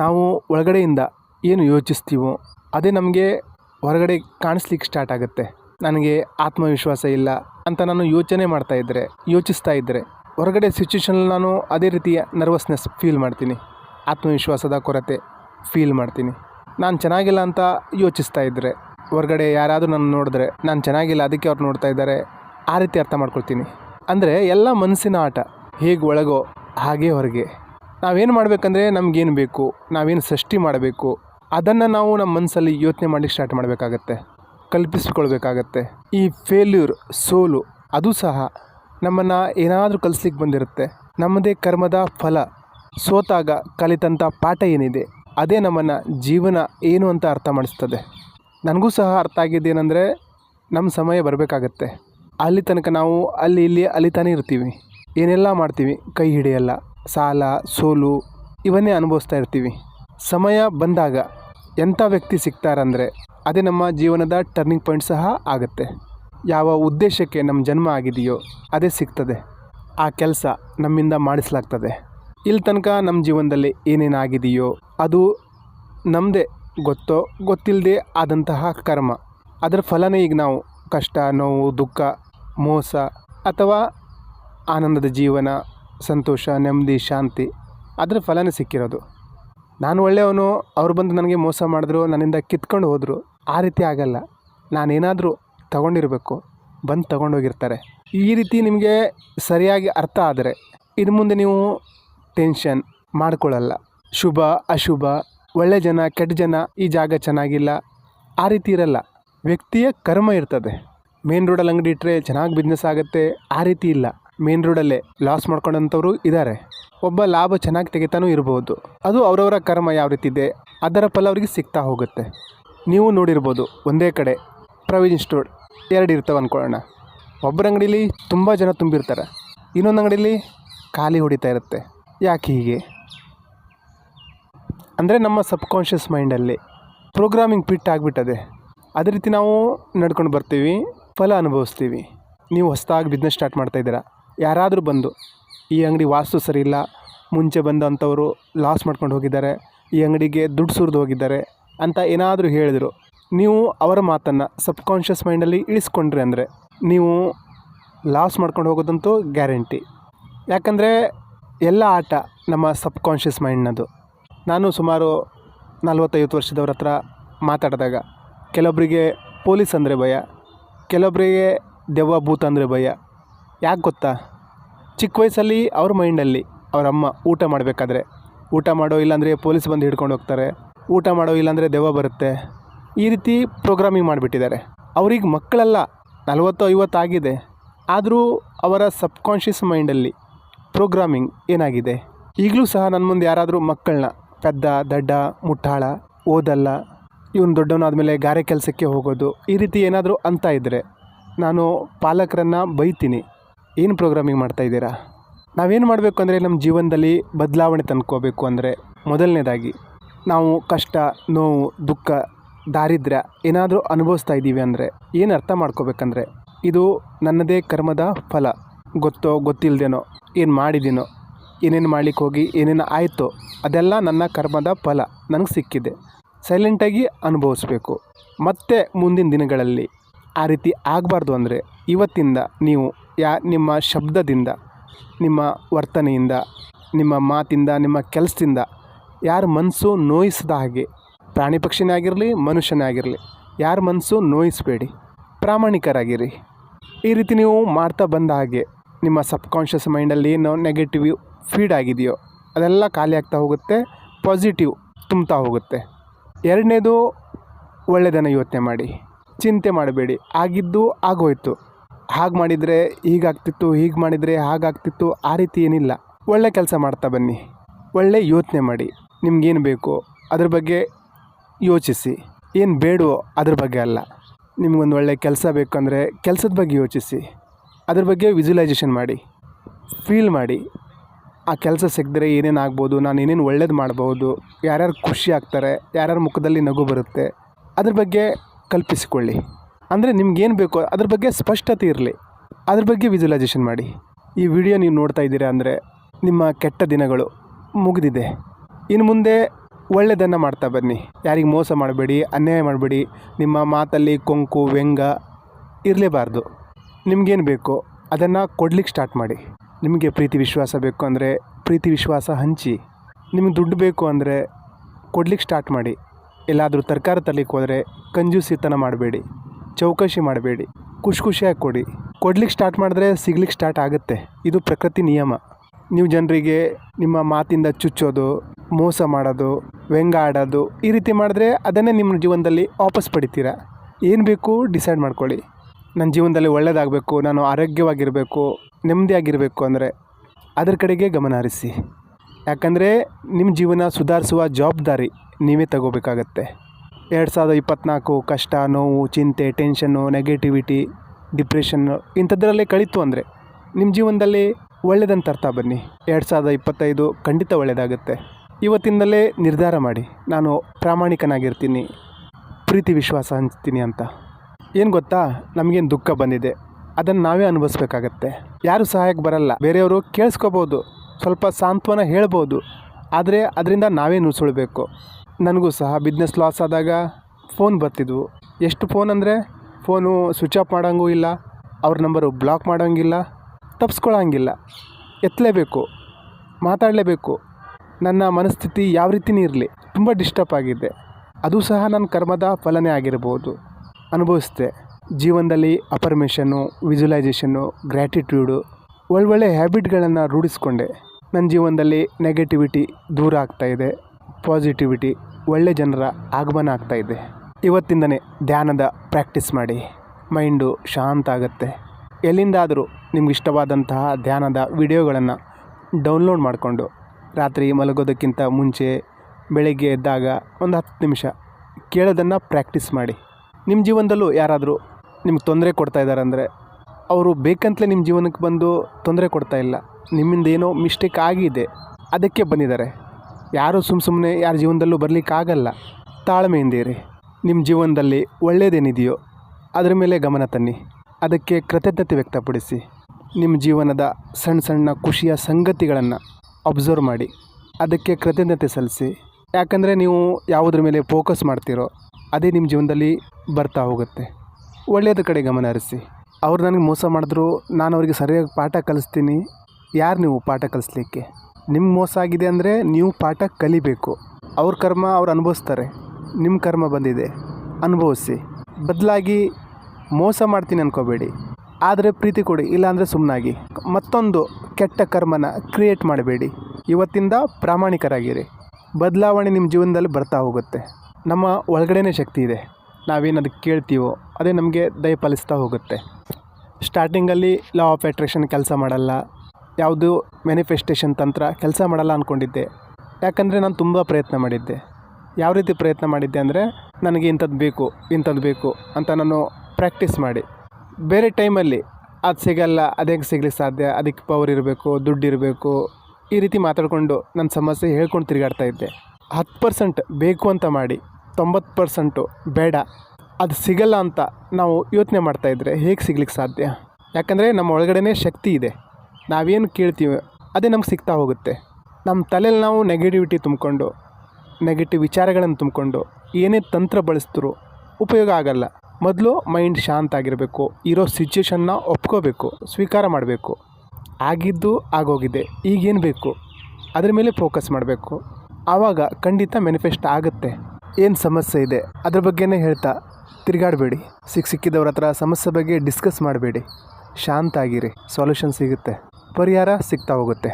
ನಾವು ಒಳಗಡೆಯಿಂದ ಏನು ಯೋಚಿಸ್ತೀವೋ ಅದೇ ನಮಗೆ ಹೊರಗಡೆ ಕಾಣಿಸ್ಲಿಕ್ಕೆ ಸ್ಟಾರ್ಟ್ ಆಗುತ್ತೆ. ನನಗೆ ಆತ್ಮವಿಶ್ವಾಸ ಇಲ್ಲ ಅಂತ ನಾನು ಯೋಚನೆ ಮಾಡ್ತಾ ಇದ್ದರೆ ಯೋಚಿಸ್ತಾ ಇದ್ದರೆ ಹೊರಗಡೆ ಸಿಚುವೇಶನಲ್ಲಿ ನಾನು ಅದೇ ರೀತಿಯ ನರ್ವಸ್ನೆಸ್ ಫೀಲ್ ಮಾಡ್ತೀನಿ. ಆತ್ಮವಿಶ್ವಾಸದ ಕೊರತೆ ಫೀಲ್ ಮಾಡ್ತೀನಿ. ನಾನು ಚೆನ್ನಾಗಿಲ್ಲ ಅಂತ ಯೋಚಿಸ್ತಾ ಇದ್ದರೆ ಹೊರಗಡೆ ಯಾರಾದರೂ ನನ್ನ ನೋಡಿದ್ರೆ ನಾನು ಚೆನ್ನಾಗಿಲ್ಲ, ಅದಕ್ಕೆ ಅವ್ರು ನೋಡ್ತಾ ಇದ್ದಾರೆ, ಆ ರೀತಿ ಅರ್ಥ ಮಾಡ್ಕೊಳ್ತೀನಿ. ಅಂದರೆ ಎಲ್ಲ ಮನಸ್ಸಿನ ಆಟ ಹೇಗೆ ಒಳಗೋ ಹಾಗೆ ಹೊರಗೆ. ನಾವೇನು ಮಾಡಬೇಕಂದ್ರೆ ನಮಗೇನು ಬೇಕು, ನಾವೇನು ಸೃಷ್ಟಿ ಮಾಡಬೇಕು, ಅದನ್ನು ನಾವು ನಮ್ಮ ಮನಸ್ಸಲ್ಲಿ ಯೋಚನೆ ಮಾಡಲಿಕ್ಕೆ ಸ್ಟಾರ್ಟ್ ಮಾಡಬೇಕಾಗತ್ತೆ, ಕಲ್ಪಿಸಿಕೊಳ್ಬೇಕಾಗತ್ತೆ. ಈ ಫೇಲ್ಯೂರ್ ಸೋಲು, ಅದು ಸಹ ನಮ್ಮನ್ನು ಏನಾದರೂ ಕಲಿಸ್ಲಿಕ್ಕೆ ಬಂದಿರುತ್ತೆ. ನಮ್ಮದೇ ಕರ್ಮದ ಫಲ, ಸೋತಾಗ ಕಲಿತಂಥ ಪಾಠ ಏನಿದೆ, ಅದೇ ನಮ್ಮನ್ನು ಜೀವನ ಏನು ಅಂತ ಅರ್ಥ ಮಾಡಿಸ್ತದೆ. ನನಗೂ ಸಹ ಅರ್ಥ ಆಗಿದ್ದೇನೆಂದರೆ ನಮ್ಮ ಸಮಯ ಬರಬೇಕಾಗತ್ತೆ. ಅಲ್ಲಿ ತನಕ ನಾವು ಅಲ್ಲಿ ಇಲ್ಲಿ ಅಲಿತಾನೇ ಇರ್ತೀವಿ. ಏನೆಲ್ಲ ಮಾಡ್ತೀವಿ? ಕೈ ಹಿಡಿಯಲ್ಲ. ಸಾಲ, ಸೋಲು ಇವನ್ನೇ ಅನುಭವಿಸ್ತಾ ಇರ್ತೀವಿ. ಸಮಯ ಬಂದಾಗ ಎಂಥ ವ್ಯಕ್ತಿ ಸಿಗ್ತಾರಂದರೆ ಅದೇ ನಮ್ಮ ಜೀವನದ ಟರ್ನಿಂಗ್ ಪಾಯಿಂಟ್ ಸಹ ಆಗುತ್ತೆ. ಯಾವ ಉದ್ದೇಶಕ್ಕೆ ನಮ್ಮ ಜನ್ಮ ಆಗಿದೆಯೋ ಅದೇ ಸಿಗ್ತದೆ. ಆ ಕೆಲಸ ನಮ್ಮಿಂದ ಮಾಡಿಸಲಾಗ್ತದೆ. ಇಲ್ಲಿ ತನಕ ನಮ್ಮ ಜೀವನದಲ್ಲಿ ಏನೇನಾಗಿದೆಯೋ ಅದು ನಮ್ಮದೇ ಗೊತ್ತೋ ಗೊತ್ತಿಲ್ಲದೆ ಆದಂತಹ ಕರ್ಮ. ಅದರ ಫಲನೇ ಈಗ ನಾವು ಕಷ್ಟ, ನೋವು, ದುಃಖ, ಮೋಸ ಅಥವಾ ಆನಂದದ ಜೀವನ ಸಂತೋಷ, ನೆಮ್ಮದಿ, ಶಾಂತಿ ಅದರ ಫಲನೇ ಸಿಕ್ಕಿರೋದು. ನಾನು ಒಳ್ಳೆಯವನು, ಅವ್ರು ಬಂದು ನನಗೆ ಮೋಸ ಮಾಡಿದ್ರು, ನನ್ನಿಂದ ಕಿತ್ಕೊಂಡು ಹೋದರು, ಆ ರೀತಿ ಆಗಲ್ಲ. ನಾನೇನಾದರೂ ತಗೊಂಡಿರಬೇಕು, ಬಂದು ತಗೊಂಡೋಗಿರ್ತಾರೆ. ಈ ರೀತಿ ನಿಮಗೆ ಸರಿಯಾಗಿ ಅರ್ಥ ಆದರೆ ಇನ್ನು ಮುಂದೆ ನೀವು ಟೆನ್ಷನ್ ಮಾಡ್ಕೊಳ್ಳಲ್ಲ. ಶುಭ, ಅಶುಭ, ಒಳ್ಳೆ ಜನ, ಕೆಟ್ಟ ಜನ, ಈ ಜಾಗ ಚೆನ್ನಾಗಿಲ್ಲ, ಆ ರೀತಿ ಇರಲ್ಲ. ವ್ಯಕ್ತಿಯ ಕರ್ಮ ಇರ್ತದೆ. ಮೇನ್ ರೋಡಲ್ಲಿ ಅಂಗಡಿ ಇಟ್ಟರೆ ಚೆನ್ನಾಗಿ ಬಿಸ್ನೆಸ್ ಆಗುತ್ತೆ, ಆ ರೀತಿ ಇಲ್ಲ. ಮೇನ್ ರೋಡಲ್ಲೇ ಲಾಸ್ ಮಾಡ್ಕೊಂಡಂಥವ್ರು ಇದ್ದಾರೆ ಒಬ್ಬ ಲಾಭ ಚೆನ್ನಾಗಿ ತೆಗಿತಾನೂ ಇರ್ಬೋದು. ಅದು ಅವರವರ ಕರ್ಮ ಯಾವ ರೀತಿ ಇದೆ, ಅದರ ಫಲ ಅವರಿಗೆ ಸಿಗ್ತಾ ಹೋಗುತ್ತೆ. ನೀವು ನೋಡಿರ್ಬೋದು, ಒಂದೇ ಕಡೆ ಪ್ರಾವಿಜನ್ ಸ್ಟೋರ್ ಎರಡು ಇರ್ತವೆ ಅಂದ್ಕೊಳ್ಳೋಣ ಒಬ್ಬರ ಅಂಗಡೀಲಿ ತುಂಬ ಜನ ತುಂಬಿರ್ತಾರೆ. ಇನ್ನೊಂದು ಅಂಗಡೀಲಿ ಖಾಲಿ ಹೊಡಿತಾ ಇರುತ್ತೆ. ಯಾಕೆ ಹೀಗೆ? ಅಂದರೆ ನಮ್ಮ ಸಬ್ಕಾನ್ಷಿಯಸ್ ಮೈಂಡಲ್ಲಿ ಪ್ರೋಗ್ರಾಮಿಂಗ್ ಫಿಟ್ ಆಗಿಬಿಟ್ಟದೆ. ಅದೇ ರೀತಿ ನಾವು ನಡ್ಕೊಂಡು ಬರ್ತೀವಿ, ಫಲ ಅನುಭವಿಸ್ತೀವಿ. ನೀವು ಹೊಸದಾಗಿ ಬಿಸ್ನೆಸ್ ಸ್ಟಾರ್ಟ್ ಮಾಡ್ತಾ ಇದ್ದೀರಾ? ಯಾರಾದರೂ ಬಂದು, ಈ ಅಂಗಡಿ ವಾಸ್ತು ಸರಿಯಿಲ್ಲ ಮುಂಚೆ ಬಂದಂಥವರು ಲಾಸ್ ಮಾಡ್ಕೊಂಡು ಹೋಗಿದ್ದಾರೆ, ಈ ಅಂಗಡಿಗೆ ದುಡ್ಡು ಸುರಿದು ಹೋಗಿದ್ದಾರೆ ಅಂತ ಏನಾದರೂ ಹೇಳಿದರು. ನೀವು ಅವರ ಮಾತನ್ನು ಸಬ್ಕಾನ್ಷಿಯಸ್ ಮೈಂಡಲ್ಲಿ ಇಳಿಸ್ಕೊಂಡ್ರಿ ಅಂದರೆ, ನೀವು ಲಾಸ್ ಮಾಡ್ಕೊಂಡು ಹೋಗೋದಂತೂ ಗ್ಯಾರಂಟಿ ಯಾಕಂದರೆ, ಎಲ್ಲ ಆಟ ನಮ್ಮ ಸಬ್ಕಾನ್ಷಿಯಸ್ ಮೈಂಡ್ನದು ನಾನು ಸುಮಾರು ನಲ್ವತ್ತೈವತ್ತು ವರ್ಷದವ್ರ ಹತ್ರ ಮಾತಾಡಿದಾಗ ಕೆಲವೊಬ್ಬರಿಗೆ ಪೊಲೀಸ್ ಅಂದರೆ ಭಯ ಕೆಲವೊಬ್ಬರಿಗೆ ದೆವ್ವ ಭೂತ ಅಂದರೆ ಭಯ ಯಾಕೆ ಗೊತ್ತಾ? ಚಿಕ್ಕ ವಯಸ್ಸಲ್ಲಿ ಅವ್ರ ಮೈಂಡಲ್ಲಿ ಅವರಮ್ಮ ಊಟ ಮಾಡಬೇಕಾದ್ರೆ, ಊಟ ಮಾಡೋ ಇಲ್ಲಾಂದರೆ ಪೊಲೀಸ್ ಬಂದು ಹಿಡ್ಕೊಂಡು ಹೋಗ್ತಾರೆ, ಊಟ ಮಾಡೋ ಇಲ್ಲಾಂದರೆ ದೆವ್ವ ಬರುತ್ತೆ, ಈ ರೀತಿ ಪ್ರೋಗ್ರಾಮಿಂಗ್ ಮಾಡಿಬಿಟ್ಟಿದ್ದಾರೆ. ಅವ್ರಿಗೆ ಮಕ್ಕಳೆಲ್ಲ, ನಲವತ್ತು ಐವತ್ತು ಆಗಿದೆ, ಆದರೂ ಅವರ ಸಬ್ಕಾನ್ಷಿಯಸ್ ಮೈಂಡಲ್ಲಿ ಪ್ರೋಗ್ರಾಮಿಂಗ್ ಏನಾಗಿದೆ? ಈಗಲೂ ಸಹ ನನ್ನ ಮುಂದೆ ಯಾರಾದರೂ ಮಕ್ಕಳನ್ನ, ಪೆದ್ದ, ದಡ್ಡ ಮುಟ್ಟಾಳ ಓದಲ್ಲ, ಇವನು ದೊಡ್ಡವನಾದಮೇಲೆ ಗಾರೆ ಕೆಲಸಕ್ಕೆ ಹೋಗೋದು, ಈ ರೀತಿ ಏನಾದರೂ ಅಂತ ಇದ್ದರೆ ನಾನು ಪಾಲಕರನ್ನು ಬೈತೀನಿ. ಏನು ಪ್ರೋಗ್ರಾಮಿಂಗ್ ಮಾಡ್ತಾ ಇದ್ದೀರಾ? ನಾವೇನು ಮಾಡಬೇಕು ಅಂದರೆ ನಮ್ಮ ಜೀವನದಲ್ಲಿ ಬದಲಾವಣೆ ತಂದ್ಕೋಬೇಕು ಅಂದರೆ ಮೊದಲನೇದಾಗಿ ನಾವು ಕಷ್ಟ, ನೋವು, ದುಃಖ, ದಾರಿದ್ರ್ಯ ಏನಾದರೂ ಅನುಭವಿಸ್ತಾ ಇದ್ದೀವಿ ಅಂದರೆ ಏನು ಅರ್ಥ ಮಾಡ್ಕೋಬೇಕಂದ್ರೆ ಇದು ನನ್ನದೇ ಕರ್ಮದ ಫಲ. ಗೊತ್ತೋ ಗೊತ್ತಿಲ್ಲದೇನೋ ಏನು ಮಾಡಿದ್ದೀನೋ ಏನೇನು ಮಾಡ್ಲಿಕ್ಕೆ ಹೋಗಿ, ಏನೇನು ಆಯಿತೋ ಅದೆಲ್ಲ ನನ್ನ ಕರ್ಮದ ಫಲ. ನನಗೆ ಸಿಕ್ಕಿದೆ. ಸೈಲೆಂಟಾಗಿ ಅನುಭವಿಸ್ಬೇಕು. ಮತ್ತು ಮುಂದಿನ ದಿನಗಳಲ್ಲಿ ಆ ರೀತಿ ಆಗಬಾರ್ದು ಅಂದರೆ ಇವತ್ತಿಂದ ನೀವು ಯಾ ನಿಮ್ಮ ಶಬ್ದದಿಂದ, ನಿಮ್ಮ ವರ್ತನೆಯಿಂದ, ನಿಮ್ಮ ಮಾತಿಂದ, ನಿಮ್ಮ ಕೆಲಸದಿಂದ ಯಾರ ಮನಸ್ಸು ನೋಯಿಸದ ಹಾಗೆ ಪ್ರಾಣಿ ಪಕ್ಷಿನೇ ಆಗಿರಲಿ, ಮನುಷ್ಯನೇ ಆಗಿರಲಿ, ಯಾರ ಮನಸ್ಸು ನೋಯಿಸಬೇಡಿ, ಪ್ರಾಮಾಣಿಕರಾಗಿರಿ. ಈ ರೀತಿ ನೀವು ಮಾಡ್ತಾ ಬಂದ ಹಾಗೆ ನಿಮ್ಮ ಸಬ್ಕಾನ್ಷಿಯಸ್ ಮೈಂಡಲ್ಲಿ ಏನು ನೆಗೆಟಿವ್ ಫೀಡ್ ಆಗಿದೆಯೋ, ಅದೆಲ್ಲ ಖಾಲಿ ಆಗ್ತಾ ಹೋಗುತ್ತೆ ಪಾಸಿಟಿವ್ ತುಂಬ್ತಾ ಹೋಗುತ್ತೆ. ಎರಡನೇದು ಒಳ್ಳೆಯದನ್ನು ಯೋಚನೆ ಮಾಡಿ, ಚಿಂತೆ ಮಾಡಬೇಡಿ, ಆಗಿದ್ದು ಆಗೋಯ್ತು. ಹಾಗೆ ಮಾಡಿದರೆ ಹೀಗಾಗ್ತಿತ್ತು ಹೀಗೆ ಮಾಡಿದರೆ ಹಾಗಾಗ್ತಿತ್ತು ಆ ರೀತಿ ಏನಿಲ್ಲ. ಒಳ್ಳೆ ಕೆಲಸ ಮಾಡ್ತಾ ಬನ್ನಿ. ಒಳ್ಳೆ ಯೋಚನೆ ಮಾಡಿ. ನಿಮ್ಗೇನು ಬೇಕು ಅದ್ರ ಬಗ್ಗೆ ಯೋಚಿಸಿ. ಏನು ಬೇಡವೋ ಅದ್ರ ಬಗ್ಗೆ ಅಲ್ಲ. ನಿಮಗೊಂದು ಒಳ್ಳೆ ಕೆಲಸ ಬೇಕಂದರೆ ಕೆಲಸದ ಬಗ್ಗೆ ಯೋಚಿಸಿ. ಅದ್ರ ಬಗ್ಗೆ ವಿಜುವಲೈಸೇಷನ್ ಮಾಡಿ. ಫೀಲ್ ಮಾಡಿ. ಆ ಕೆಲಸ ಸಿಕ್ಕಿದ್ರೆ ಏನೇನು ಆಗ್ಬೋದು, ನಾನು ಏನೇನು ಒಳ್ಳೇದು ಮಾಡ್ಬೋದು, ಯಾರ್ಯಾರು ಖುಷಿ ಆಗ್ತಾರೆ, ಯಾರ್ಯಾರ ಮುಖದಲ್ಲಿ ನಗು ಬರುತ್ತೆ, ಅದ್ರ ಬಗ್ಗೆ ಕಲ್ಪಿಸಿಕೊಳ್ಳಿ. ಅಂದರೆ ನಿಮ್ಗೇನು ಬೇಕೋ ಅದ್ರ ಬಗ್ಗೆ ಸ್ಪಷ್ಟತೆ ಇರಲಿ. ಅದ್ರ ಬಗ್ಗೆ ವಿಜುವಲೈಸೇಷನ್ ಮಾಡಿ. ಈ ವಿಡಿಯೋ ನೀವು ನೋಡ್ತಾ ಇದ್ದೀರಾ ಅಂದರೆ ನಿಮ್ಮ ಕೆಟ್ಟ ದಿನಗಳು ಮುಗಿದಿದೆ. ಇನ್ನು ಮುಂದೆ ಒಳ್ಳೆಯದನ್ನು ಮಾಡ್ತಾ ಬನ್ನಿ. ಯಾರಿಗೆ ಮೋಸ ಮಾಡಬೇಡಿ, ಅನ್ಯಾಯ ಮಾಡಬೇಡಿ, ನಿಮ್ಮ ಮಾತಲ್ಲಿ ಕೊಂಕು, ವ್ಯಂಗ ಇರಲೇಬಾರ್ದು. ನಿಮಗೇನು ಬೇಕೋ ಅದನ್ನು ಕೊಡ್ಲಿಕ್ಕೆ ಸ್ಟಾರ್ಟ್ ಮಾಡಿ. ನಿಮಗೆ ಪ್ರೀತಿ ವಿಶ್ವಾಸ ಬೇಕು ಅಂದರೆ ಪ್ರೀತಿ ವಿಶ್ವಾಸ ಹಂಚಿ. ನಿಮಗೆ ದುಡ್ಡು ಬೇಕು ಅಂದರೆ ಕೊಡ್ಲಿಕ್ಕೆ ಸ್ಟಾರ್ಟ್ ಮಾಡಿ. ಎಲ್ಲಾದರೂ ತರಕಾರಿ ತರಲಿಕ್ಕೆ ಹೋದರೆ ಕಂಜೂಸಿತನ ಮಾಡಬೇಡಿ. ಚೌಕಶಿ ಮಾಡಬೇಡಿ. ಖುಷಿ ಖುಷಿಯಾಗಿ ಕೊಡಿ. ಕೊಡ್ಲಿಕ್ಕೆ ಸ್ಟಾರ್ಟ್ ಮಾಡಿದ್ರೆ ಸಿಗ್ಲಿಕ್ಕೆ ಸ್ಟಾರ್ಟ್ ಆಗುತ್ತೆ. ಇದು ಪ್ರಕೃತಿ ನಿಯಮ. ನೀವು ಜನರಿಗೆ ನಿಮ್ಮ ಮಾತಿಂದ ಚುಚ್ಚೋದು, ಮೋಸ ಮಾಡೋದು ವ್ಯಂಗ ಆಡೋದು ಈ ರೀತಿ ಮಾಡಿದ್ರೆ ಅದನ್ನೇ ನಿಮ್ಮ ಜೀವನದಲ್ಲಿ ವಾಪಸ್ ಪಡಿತೀರ. ಏನು ಬೇಕು ಡಿಸೈಡ್ ಮಾಡ್ಕೊಳ್ಳಿ. ನನ್ನ ಜೀವನದಲ್ಲಿ ಒಳ್ಳೆಯದಾಗಬೇಕು ನಾನು ಆರೋಗ್ಯವಾಗಿರಬೇಕು, ನೆಮ್ಮದಿಯಾಗಿರಬೇಕು ಅಂದರೆ ಅದರ ಕಡೆಗೆ ಗಮನ ಹರಿಸಿ. ಯಾಕಂದರೆ ನಿಮ್ಮ ಜೀವನ ಸುಧಾರಿಸುವ ಜವಾಬ್ದಾರಿ ನೀವೇ ತಗೋಬೇಕಾಗತ್ತೆ. ಎರಡು ಸಾವಿರದ ಇಪ್ಪತ್ತ್ನಾಲ್ಕು ಕಷ್ಟ, ನೋವು, ಚಿಂತೆ, ಟೆನ್ಷನ್ನು ನೆಗೆಟಿವಿಟಿ ಡಿಪ್ರೆಷನ್ನು ಇಂಥದ್ರಲ್ಲೇ ಕಳೀತು ಅಂದರೆ ನಿಮ್ಮ ಜೀವನದಲ್ಲಿ ಒಳ್ಳೆಯದಂತ ಅರ್ಥ ಬನ್ನಿ. ಎರಡು ಸಾವಿರದ ಇಪ್ಪತ್ತೈದು ಖಂಡಿತ ಒಳ್ಳೆಯದಾಗುತ್ತೆ ಇವತ್ತಿಂದಲೇ ನಿರ್ಧಾರ ಮಾಡಿ. ನಾನು ಪ್ರಾಮಾಣಿಕನಾಗಿರ್ತೀನಿ. ಪ್ರೀತಿ ವಿಶ್ವಾಸ ಹಂಚ್ತೀನಿ ಅಂತ. ಏನು ಗೊತ್ತಾ? ನಮಗೇನು ದುಃಖ ಬಂದಿದೆ. ಅದನ್ನು ನಾವೇ ಅನುಭವಿಸ್ಬೇಕಾಗತ್ತೆ. ಯಾರು ಸಹಾಯಕ್ಕೆ ಬರಲ್ಲ. ಬೇರೆಯವರು ಕೇಳಿಸ್ಕೋಬೋದು. ಸ್ವಲ್ಪ ಸಾಂತ್ವನ ಹೇಳ್ಬೋದು. ಆದರೆ ಅದರಿಂದ ನಾವೇ ನುಸುಳ್ಬೇಕು ನನಗೂ ಸಹ ಬಿಸ್ನೆಸ್ ಲಾಸ್ ಆದಾಗ ಫೋನ್ ಬರ್ತಿದ್ವು. ಎಷ್ಟು ಫೋನ್ ಅಂದರೆ ಫೋನು ಸ್ವಿಚ್ ಆಫ್ ಮಾಡೋಂಗೂ ಇಲ್ಲ, ಅವ್ರ ನಂಬರು ಬ್ಲಾಕ್ ಮಾಡೋಂಗಿಲ್ಲ ತಪ್ಪಿಸ್ಕೊಳ್ಳೋಂಗಿಲ್ಲ ಎತ್ತಲೇಬೇಕು, ಮಾತಾಡಲೇಬೇಕು. ನನ್ನ ಮನಸ್ಥಿತಿ ಯಾವ ರೀತಿನೇ ಇರಲಿ, ತುಂಬ ಡಿಸ್ಟರ್ಬ್ ಆಗಿದೆ ಅದು ಸಹ ನನ್ನ ಕರ್ಮದ ಫಲನೇ ಆಗಿರ್ಬೋದು. ಅನುಭವಿಸಿದೆ. ಜೀವನದಲ್ಲಿ ಅಪರ್ಮೇಷನ್ನು, ವಿಜುವಲೈಸೇಷನ್ನು ಗ್ರ್ಯಾಟಿಟ್ಯೂಡು ಒಳ್ಳೊಳ್ಳೆ ಹ್ಯಾಬಿಟ್ಗಳನ್ನು ರೂಢಿಸ್ಕೊಂಡೆ. ನನ್ನ ಜೀವನದಲ್ಲಿ ನೆಗೆಟಿವಿಟಿ ದೂರ ಇದೆ. ಪಾಸಿಟಿವಿಟಿ ಒಳ್ಳೆ ಜನರ ಆಗಮನ ಆಗ್ತಾ ಇದೆ. ಇವತ್ತಿಂದನೇ ಧ್ಯಾನದ ಪ್ರಾಕ್ಟೀಸ್ ಮಾಡಿ. ಮೈಂಡು ಶಾಂತ ಆಗುತ್ತೆ. ಎಲ್ಲಿಂದಾದರೂ ನಿಮ್ಗೆ ಇಷ್ಟವಾದಂತಹ ಧ್ಯಾನದ ವಿಡಿಯೋಗಳನ್ನು ಡೌನ್ಲೋಡ್ ಮಾಡಿಕೊಂಡು ರಾತ್ರಿ ಮಲಗೋದಕ್ಕಿಂತ ಮುಂಚೆ ಬೆಳಗ್ಗೆ ಎದ್ದಾಗ ಒಂದು ಹತ್ತು ನಿಮಿಷ ಕೇಳೋದನ್ನು ಪ್ರಾಕ್ಟೀಸ್ ಮಾಡಿ. ನಿಮ್ಮ ಜೀವನದಲ್ಲೂ ಯಾರಾದರೂ ನಿಮ್ಗೆ ತೊಂದರೆ ಕೊಡ್ತಾ ಇದ್ದಾರೆ ಅಂದರೆ ಅವರು ಬೇಕಂತಲೇ ನಿಮ್ಮ ಜೀವನಕ್ಕೆ ಬಂದು ತೊಂದರೆ ಕೊಡ್ತಾ ಇಲ್ಲ. ನಿಮ್ಮಿಂದ ಏನೋ ಮಿಸ್ಟೇಕ್ ಆಗಿದೆ. ಅದಕ್ಕೆ ಬಂದಿದ್ದಾರೆ. ಯಾರು ಸುಮ್ಮ ಸುಮ್ಮನೆ ಯಾರ ಜೀವನದಲ್ಲೂ ಬರಲಿಕ್ಕಾಗಲ್ಲ. ತಾಳ್ಮೆಯಿಂದ ಇರಿ ನಿಮ್ಮ ಜೀವನದಲ್ಲಿ ಒಳ್ಳೆಯದೇನಿದೆಯೋ ಅದರ ಮೇಲೆ ಗಮನ ತನ್ನಿ. ಅದಕ್ಕೆ ಕೃತಜ್ಞತೆ ವ್ಯಕ್ತಪಡಿಸಿ. ನಿಮ್ಮ ಜೀವನದ ಸಣ್ಣ ಸಣ್ಣ ಖುಷಿಯ ಸಂಗತಿಗಳನ್ನು ಅಬ್ಸರ್ವ್ ಮಾಡಿ. ಅದಕ್ಕೆ ಕೃತಜ್ಞತೆ ಸಲ್ಲಿಸಿ. ಯಾಕಂದರೆ ನೀವು ಯಾವುದ್ರ ಮೇಲೆ ಫೋಕಸ್ ಮಾಡ್ತೀರೋ ಅದೇ ನಿಮ್ಮ ಜೀವನದಲ್ಲಿ ಬರ್ತಾ ಹೋಗುತ್ತೆ. ಒಳ್ಳೆಯದ ಕಡೆ ಗಮನ ಹರಿಸಿ. ಅವ್ರು ನನಗೆ ಮೋಸ ಮಾಡಿದ್ರು, ನಾನು ಅವರಿಗೆ ಸರಿಯಾಗಿ ಪಾಠ ಕಲಿಸ್ತೀನಿ. ಯಾರು ನೀವು ಪಾಠ ಕಲಿಸ್ಲಿಕ್ಕೆ? ನಿಮ್ಗೆ ಮೋಸ ಆಗಿದೆ ಅಂದರೆ ನೀವು ಪಾಠ ಕಲಿಬೇಕು. ಅವ್ರ ಕರ್ಮ ಅವ್ರು ಅನುಭವಿಸ್ತಾರೆ. ನಿಮ್ಮ ಕರ್ಮ ಬಂದಿದೆ. ಅನುಭವಿಸಿ. ಬದಲಾಗಿ ಮೋಸ ಮಾಡ್ತೀನಿ ಅನ್ಕೋಬೇಡಿ. ಆದರೆ ಪ್ರೀತಿ ಕೊಡಿ, ಇಲ್ಲಾಂದರೆ ಸುಮ್ಮನಾಗಿ ಮತ್ತೊಂದು ಕೆಟ್ಟ ಕರ್ಮನ ಕ್ರಿಯೇಟ್ ಮಾಡಬೇಡಿ. ಇವತ್ತಿಂದ ಪ್ರಾಮಾಣಿಕರಾಗಿರಿ. ಬದಲಾವಣೆ ನಿಮ್ಮ ಜೀವನದಲ್ಲಿ ಬರ್ತಾ ಹೋಗುತ್ತೆ. ನಮ್ಮ ಒಳಗಡೆನೇ ಶಕ್ತಿ ಇದೆ. ನಾವೇನು ಅದಕ್ಕೆ ಕೇಳ್ತೀವೋ, ಅದೇ ನಮಗೆ ದಯಪಾಲಿಸ್ತಾ ಹೋಗುತ್ತೆ. ಸ್ಟಾರ್ಟಿಂಗಲ್ಲಿ ಲಾ ಆಫ್ ಅಟ್ರಾಕ್ಷನ್ ಕೆಲಸ ಮಾಡಲ್ಲ. ಯಾವುದು ಮ್ಯಾನಿಫೆಸ್ಟೇಷನ್ ತಂತ್ರ ಕೆಲಸ ಮಾಡಲ್ಲ ಅಂದ್ಕೊಂಡಿದ್ದೆ ಯಾಕಂದರೆ ನಾನು ತುಂಬ ಪ್ರಯತ್ನ ಮಾಡಿದ್ದೆ. ಯಾವ ರೀತಿ ಪ್ರಯತ್ನ ಮಾಡಿದ್ದೆ ಅಂದರೆ, ನನಗೆ ಇಂಥದ್ದು ಬೇಕು ಇಂಥದ್ದು ಬೇಕು ಅಂತ ನಾನು ಪ್ರಾಕ್ಟೀಸ್ ಮಾಡಿ. ಬೇರೆ ಟೈಮಲ್ಲಿ ಅದು ಸಿಗಲ್ಲ, ಅದು ಸಿಗ್ಲಿಕ್ಕೆ ಸಾಧ್ಯ? ಅದಕ್ಕೆ ಪವರ್ ಇರಬೇಕು, ದುಡ್ಡು ಇರಬೇಕು. ಈ ರೀತಿ ಮಾತಾಡಿಕೊಂಡು ನನ್ನ ಸಮಸ್ಯೆ ಹೇಳ್ಕೊಂಡು ತಿರುಗಾಡ್ತಾ ಇದ್ದೆ. ಹತ್ತು ಪರ್ಸೆಂಟ್ ಬೇಕು ಅಂತ ಮಾಡಿ, ತೊಂಬತ್ತು ಪರ್ಸೆಂಟು ಬೇಡ. ಅದು ಸಿಗಲ್ಲ ಅಂತ ನಾವು ಯೋಚನೆ ಮಾಡ್ತಾಯಿದ್ರೆ ಹೇಗೆ ಸಿಗ್ಲಿಕ್ಕೆ ಸಾಧ್ಯ? ಯಾಕಂದರೆ ನಮ್ಮ ಒಳಗಡೆನೇ ಶಕ್ತಿ ಇದೆ. ನಾವೇನು ಕೇಳ್ತೀವಿ ಅದೇ ನಮ್ಗೆ ಸಿಗ್ತಾ ಹೋಗುತ್ತೆ. ನಮ್ಮ ತಲೆಯಲ್ಲಿ ನಾವು ನೆಗೆಟಿವಿಟಿ ತುಂಬಿಕೊಂಡು ನೆಗೆಟಿವ್ ವಿಚಾರಗಳನ್ನು ತುಂಬಿಕೊಂಡು ಏನೇ ತಂತ್ರ ಬಳಸಿದ್ರು ಉಪಯೋಗ ಆಗಲ್ಲ. ಮೊದಲು ಮೈಂಡ್ ಶಾಂತ ಆಗಿರಬೇಕು, ಇರೋ ಸಿಚುವೇಶನ್ನ ಒಪ್ಕೋಬೇಕು, ಸ್ವೀಕಾರ ಮಾಡಬೇಕು. ಆಗಿದ್ದು ಆಗೋಗಿದೆ, ಈಗೇನು ಬೇಕು? ಅದ್ರ ಮೇಲೆ ಫೋಕಸ್ ಮಾಡಬೇಕು. ಆವಾಗ ಖಂಡಿತ ಮ್ಯಾನಿಫೆಸ್ಟ್ ಆಗುತ್ತೆ. ಏನು ಸಮಸ್ಯೆ ಇದೆ? ಅದ್ರ ಬಗ್ಗೆನೇ ಹೇಳ್ತಾ ತಿರುಗಾಡಬೇಡಿ. ಸಿಕ್ಕ ಸಿಕ್ಕಿದವ್ರ ಹತ್ರ ಸಮಸ್ಯೆ ಬಗ್ಗೆ ಡಿಸ್ಕಸ್ ಮಾಡಬೇಡಿ. ಶಾಂತ ಆಗಿರಿ. ಸೊಲ್ಯೂಷನ್ ಸಿಗುತ್ತೆ. ಪರಿಹಾರ ಸಿಗ್ತಾ ಹೋಗುತ್ತೆ.